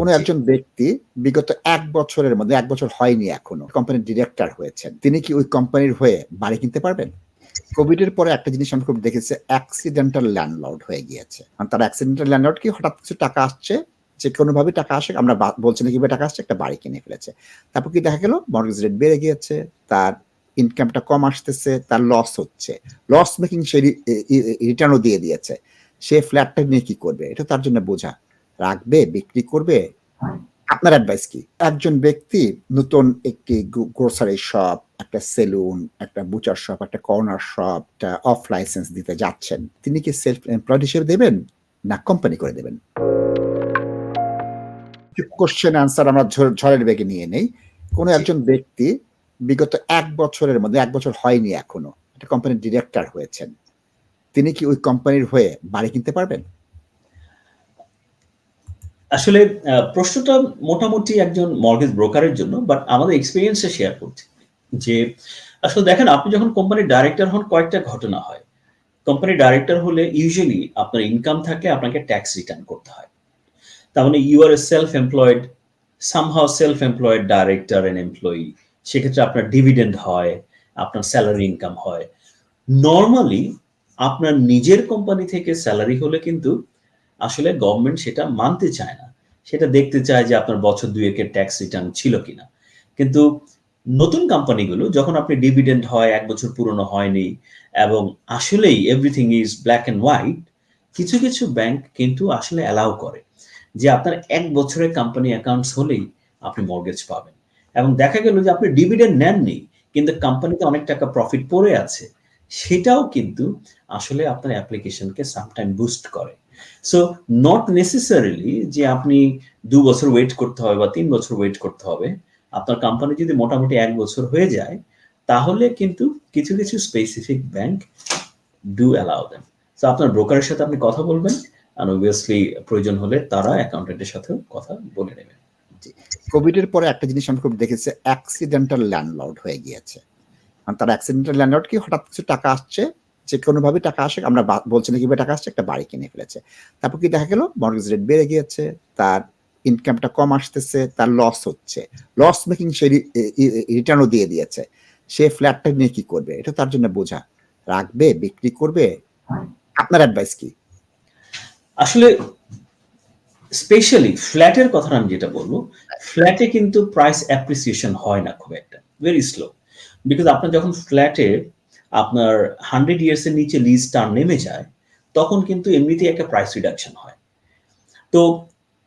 কোনো একজন ব্যক্তি বিগত এক বছরের মধ্যে এক বছর হয়নি এখনও কোম্পানির ডিরেক্টর হয়েছেন। তিনি কি ওই কোম্পানির হয়ে বাড়ি কিনতে পারবেন? কোভিড এর পরে একটা জিনিস আমি খুব দেখেছি অ্যাক্সিডেন্টাল ল্যান্ডলর্ড হয়ে গিয়েছে। তারা অ্যাক্সিডেন্টাল ল্যান্ডলর্ড কি হঠাৎ কিছু টাকা আসছে, যেকোনোভাবে টাকা আসে আমরা বলছি না কীভাবে টাকা আসছে একটা বাড়ি কিনে ফেলেছে। তারপর কি দেখা গেল মর্টগেজ রেট বেড়ে গিয়েছে, তার ইনকামটা কম আসতেছে, তার লস হচ্ছে। লস মেকিং সে রিটার্নও দিয়ে দিয়েছে। সে ফ্ল্যাটটা নিয়ে কি করবে? এটা তার জন্য বোঝা। রাখবে, বিক্রি করবে? আপনার অ্যাডভাইস কি? একজন ব্যক্তি নতুন একটি গ্রোসারি শপ, একটা সেলুন, একটা বুচার শপ, একটা কর্নার শপ, একটা অফ লাইসেন্স দিতে যাচ্ছেন। তিনি কি সেলফ এমপ্লয়েড হিসেবে দেবেন? না কোম্পানি করে দেবেন? কোশ্চেন আনসার আমরা ঝড়ের বেগে নিয়ে নেই। কোনো একজন ব্যক্তি বিগত এক বছরের মধ্যে এক বছর হয়নি এখনও একটা কোম্পানির ডিরেক্টর হয়েছেন। তিনি কি ওই কোম্পানির হয়ে বাড়ি কিনতে পারবেন? আসলে প্রশ্নটা মোটামুটি একজন মর্গেজ ব্রোকারের জন্য। বাট আমাদের এক্সপেরিয়েন্সটা শেয়ার করছি। যে আসলে দেখেন আপনি যখন কোম্পানির ডাইরেক্টর হন কয়েকটা ঘটনা হয়। কোম্পানির ডাইরেক্টর হলে ইউজুয়ালি আপনার ইনকাম থাকে আপনাকে ট্যাক্স রিটার্ন করতে হয়। তার মানে you are a self employed somehow self employed director and employee সেক্ষেত্রে আপনার ডিভিডেন্ড হয়, আপনার স্যালারি ইনকাম হয়। নরমালি আপনার নিজের কোম্পানি থেকে স্যালারি হলে কিন্তু আসলে গভর্নমেন্ট সেটা মানতে চায় না। সেটা দেখতে চায় যে আপনার বছর ২ একের ট্যাক্স রিটার্ন ছিল কিনা। কিন্তু নতুন কোম্পানিগুলো যখন আপনি ডিভিডেন্ড হয় এক বছর পুরনো হয়নি এবং আসলেই everything is black and white কিছু, কিছু ব্যাংক কিন্তু আসলে অ্যালাউ করে। যে আপনার এক বছরের কোম্পানি অ্যাকাউন্টস হলেই আপনি মর্টগেজ পাবেন। এবং দেখা গেল যে আপনি ডিভিডেন্ড নেননি কিন্তু কোম্পানিতে অনেক টাকা প্রফিট পড়ে আছে। সেটাও কিন্তু আসলে আপনার অ্যাপ্লিকেশনকে সামটাইম বুস্ট করে। সো নট নেসেসারিলি যে আপনি ২ বছর ওয়েট করতে হবে বা ৩ বছর ওয়েট করতে হবে। আপনার কোম্পানি যদি মোটামুটি এক বছর হয়ে যায় তাহলে কিন্তু কিছু, কিছু specific bank do allow them. So আপনার ব্রোকারের সাথে আপনি কথা বলবেন। অ্যান্ড obviously প্রয়োজন হলে তারা অ্যাকাউন্টেন্টের সাথেও কথা বলে নেবেন। কোভিড এর পরে একটা জিনিস আমি খুব দেখেছি অ্যাক্সিডেন্টাল ল্যান্ডলর্ড হয়ে গিয়েছে। তারা অ্যাক্সিডেন্টাল ল্যান্ডলর্ড কি হঠাৎ কিছু টাকা আসছে, যেকোনোভাবে টাকা আসে আমরা বলছি না কীভাবে টাকা আসছে একটা বাড়ি কিনে ফেলেছে। তারপর কি দেখা গেল মর্টগেজ রেট বেড়ে গিয়েছে, তার ইনকামটা কম আসতেছে, তার লস হচ্ছে। লস মেকিং সে রিটার্নও দিয়ে দিয়েছে। সে ফ্ল্যাটটা নিয়ে কি করবে? এটা তার জন্য বোঝা। রাখবে, বিক্রি করবে? আপনার অ্যাডভাইস কি? আসলে স্পেশালি ফ্ল্যাটের কথা আমি যেটা বলব, ফ্ল্যাটে কিন্তু প্রাইস অ্যাপ্রিসিয়েশন হয় না খুব একটা। Very slow. বিকজ আপনার যখন ফ্ল্যাটে আপনার 100 ইয়ার্স এর নিচে লিজ টার্ম নেমে যায়, তখন কিন্তু এমনিতেই একটা প্রাইস রিডাকশন হয়। তো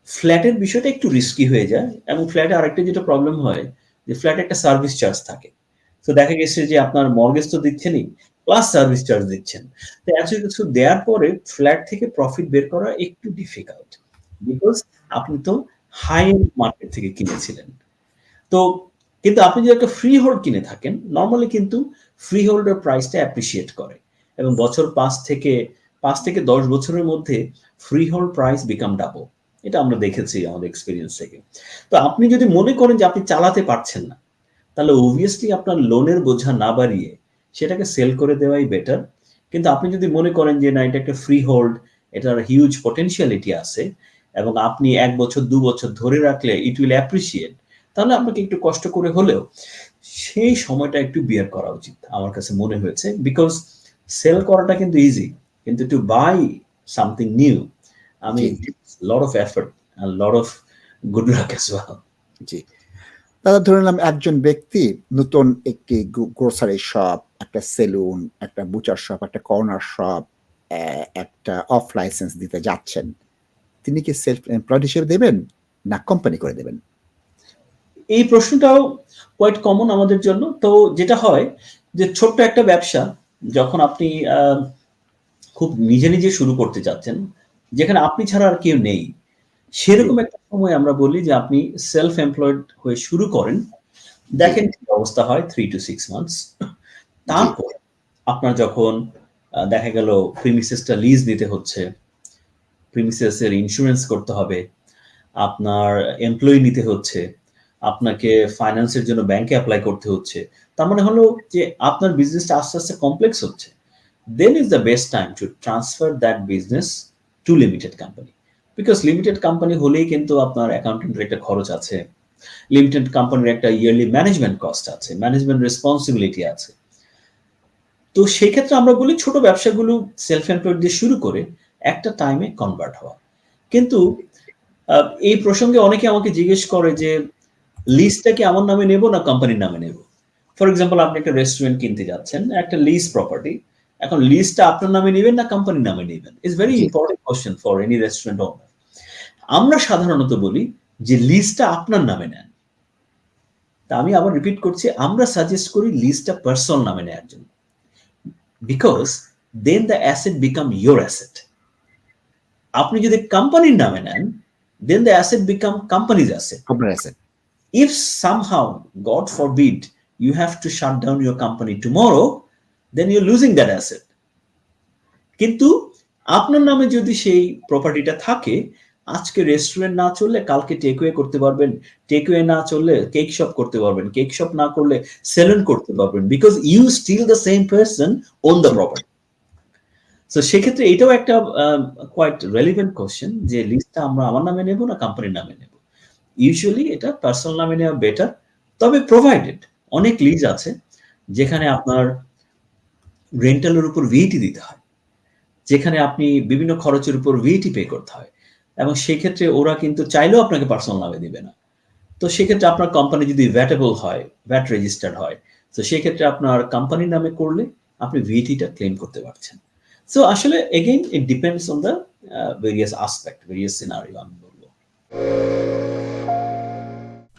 ফ্ল্যাটের বিষয়টা একটু রিস্কি হয়ে যায় এবং ফ্ল্যাটে আরেকটা যেটা প্রবলেম হয় যে ফ্ল্যাটে একটা সার্ভিস চার্জ থাকে। তো দেখা গেছে যে আপনার মর্টগেজ তো দিচ্ছেনই, প্লাস সার্ভিস চার্জ দিচ্ছেন। তো এত কিছু দেওয়ার পরে ফ্ল্যাট থেকে প্রফিট বের করা একটু ডিফিকাল্ট। বিকজ আপনি তো হাই মার্কেট থেকে কিনেছিলেন। তো কিন্তু আপনি যদি একটা ফ্রি হোল্ড কিনে থাকেন, নর্মালি কিন্তু ফ্রি হোল্ডের প্রাইসটা অ্যাপ্রিসিয়েট করে। এবং বছর পাঁচ থেকে পাঁচ থেকে ১০ বছরের মধ্যে freehold price become double. এটা আমরা দেখেছি আমাদের এক্সপিরিয়েন্স থেকে। তো আপনি যদি মনে করেন যে আপনি চালাতে পারছেন না, তাহলে obviously আপনার লোনের বোঝা না বাড়িয়ে সেটাকে সেল করে দেওয়াই বেটার। কিন্তু আপনি যদি মনে করেন যে না এটা একটা ফ্রি হোল্ড, এটার হিউজ পটেনশিয়ালিটি আছে এবং আপনি এক বছর দু বছর ধরে রাখলে ইট উইল অ্যাপ্রিশিয়েট তাহলে আপনাকে একটু কষ্ট করে হলেও সেই সময়টা একটু বিয়ার করা উচিত। আমার কাছে মনে হয়েছে। বিকজ সেল করাটা কিন্তু ইজি। কিন্তু টু বাই সামথিং নিউ আমি and lot of good luck as well. জি। দাদা ধরে নিলাম একজন ব্যক্তি নতুন একটি গ্রো গ্রোসারি শপ, একটা সেলুন, একটা বুচার শপ, একটা কর্নার শপ, একটা অফ লাইসেন্স দিতে যাচ্ছেন। তিনি কি সেলফ এমপ্লয়েড হিসেবে দেবেন? না কোম্পানি করে দেবেন? এই প্রশ্নটাও কোয়াইট কমন আমাদের জন্য। তো যেটা হয় যে ছোট্ট একটা ব্যবসা যখন আপনি খুব নিজে, নিজে শুরু করতে চাচ্ছেন, যেখানে আপনি ছাড়া আর কেউ নেই। সেরকম একটা সময় আমরা বলি যে আপনি সেলফ এমপ্লয়েড হয়ে শুরু করেন। দেখেন কি অবস্থা হয় থ্রি টু সিক্স মান্থস। তারপর আপনার যখন দেখা গেল প্রিমিসেসটা লিজ নিতে হচ্ছে, প্রিমিসেস এর ইন্সুরেন্স করতে হবে, আপনার এমপ্লয়ি নিতে হচ্ছে, আপনাকে ফাইন্যান্সের জন্য ব্যাংকে অ্যাপ্লাই করতে হচ্ছে। তার মানে হলো যে আপনার বিজনেসটা আস্তে, আস্তে কমপ্লেক্স হচ্ছে। then is the best time to transfer that business to limited company. Because limited company হলেই কিন্তু আপনার অ্যাকাউন্টেন্টের একটা খরচ আছে লিমিটেড কোম্পানির একটা ইয়ারলি ম্যানেজমেন্ট কস্ট আছে ম্যানেজমেন্ট রেসপন্সিবিলিটি আছে তো সেই ক্ষেত্রে আমরা বলি ছোট ব্যবসাগুলো সেলফ এমপ্লয়েড দিয়ে শুরু করে একটা টাইমে কনভার্ট হওয়া কিন্তু এই প্রসঙ্গে অনেকে আমাকে জিজ্ঞেস করে যে লিজটা কি আমার নামে নেব না কোম্পানির নামে নেব? ফর এক্সাম্পল আপনি একটা রেস্টুরেন্ট কিনতে যাচ্ছেন একটা লিজ প্রপার্টি এখন লিজটা আপনার নামে নেবেন না কোম্পানির নামে নেবেন? It's very important question for any restaurant owner আমরা সাধারণত বলি যে লিজটা আপনার নামে নেন। তা আমি আবার রিপিট করছি আমরা সাজেস্ট করি লিজটা পার্সোনাল নামে নেওয়ার জন্য। Because then the asset become your asset আপনি যদি কোম্পানির নামে নেন then the asset become company's asset company আছে if somehow, God forbid, you have to shut down your company tomorrow, then you're losing that asset. কিন্তু আপনার নামে যদি সেই প্রপার্টিটা থাকে আজকে রেস্টুরেন্ট না চললে কালকে টেকওয়ে করতে পারবেন। টেকওয়ে না চললে কেক শপ করতে পারবেন। কেক শপ না করলে সেলুন করতে পারবেন। Because you still the same person own the property তো সেক্ষেত্রে এটাও একটা কোয়াইট রেলিভেন্ট কোশ্চেন যে লিস্টটা আমরা আমার নামে নেব না কোম্পানির নামে নেব? ইউজুয়ালি এটা পার্সোনাল নামে নেওয়া বেটার তবে প্রোভাইডেড অনেক লিজ আছে যেখানে আপনার রেন্টালের উপর ভিটি দিতে হয়, যেখানে আপনি বিভিন্ন খরচের উপর ভিটি পে করতে হয় এবং সেক্ষেত্রে ওরা কিন্তু চাইলেও আপনাকে পার্সোনাল নামে দিবে না। তো সেক্ষেত্রে আপনার কোম্পানি যদি ভ্যাটেবল হয় ভ্যাট রেজিস্টার্ড হয়, তো সেক্ষেত্রে আপনার কোম্পানির নামে করলে আপনি ভিটিটা ক্লেম করতে পারছেন। সো আসলে again it depends on the various aspect various scenario আমি বলব।